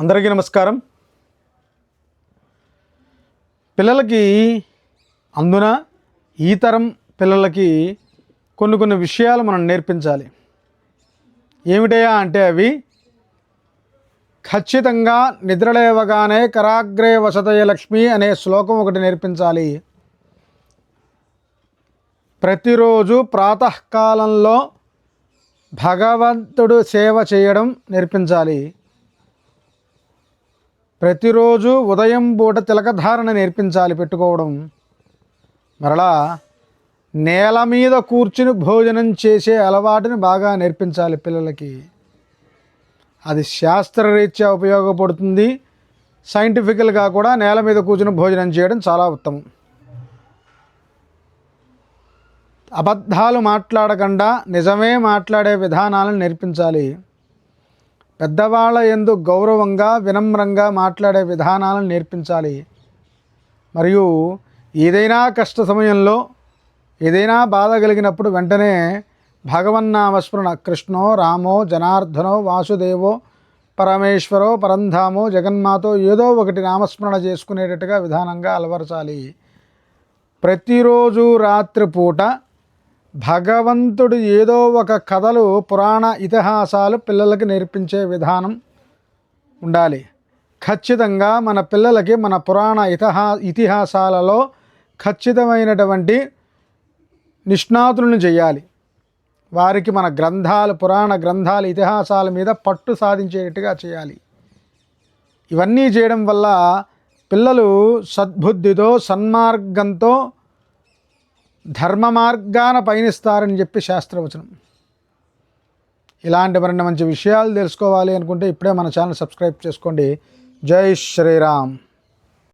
అందరికీ నమస్కారం. పిల్లలకి అందున ఈ తరం పిల్లలకి కొన్ని కొన్ని విషయాలు మనం నేర్పించాలి. ఏమిటయా అంటే అవి? ఖచ్చితంగా నిద్రలేవగానే కరాగ్రే వసతయ లక్ష్మి అనే శ్లోకం ఒకటి నేర్పించాలి. ప్రతిరోజు ప్రాతకాలంలో భగవంతుడు సేవ చేయడం నేర్పించాలి. ప్రతిరోజు ఉదయం పూట తిలకధారణ నేర్పించాలి పెట్టుకోవడం. మరలా నేల మీద కూర్చుని భోజనం చేసే అలవాటుని బాగా నేర్పించాలి పిల్లలకి. అది శాస్త్రరీత్యా ఉపయోగపడుతుంది. సైంటిఫికల్గా కూడా నేల మీద కూర్చుని భోజనం చేయడం చాలా ఉత్తమం. అబద్ధాలు మాట్లాడకుండా నిజమే మాట్లాడే విధానాలను నేర్పించాలి. పెద్దవాళ్ళ ఎందు గౌరవంగా వినమ్రంగా మాట్లాడే విధానాలను నేర్పించాలి. మరియు ఏదైనా కష్ట సమయంలో ఏదైనా బాధ కలిగినప్పుడు వెంటనే భగవన్నామస్మరణ కృష్ణో రామో జనార్దనో వాసుదేవో పరమేశ్వరో పరంధామో జగన్మాతో ఏదో ఒకటి నామస్మరణ చేసుకునేటట్టుగా విధానంగా అలవరచాలి. ప్రతిరోజు రాత్రిపూట భగవంతుడు ఏదో ఒక కథలు పురాణ ఇతిహాసాలు పిల్లలకి నేర్పించే విధానం ఉండాలి. ఖచ్చితంగా మన పిల్లలకి మన పురాణ ఇతిహా ఇతిహాసాలలో ఖచ్చితమైనటువంటి నిష్ణాతులను చేయాలి వారికి మన గ్రంథాలు పురాణ గ్రంథాలు ఇతిహాసాల మీద పట్టు సాధించేటట్టుగా చేయాలి ఇవన్నీ చేయడం వల్ల పిల్లలు సద్బుద్ధితో సన్మార్గంతో ధర్మ మార్గాన పయనిస్తారని చెప్పి శాస్త్రవచనం. ఇలాంటి మరిన్ని మంచి విషయాలు తెలుసుకోవాలి అనుకుంటే ఇప్పుడే మన ఛానల్ సబ్స్క్రైబ్ చేసుకోండి. జై శ్రీరామ్.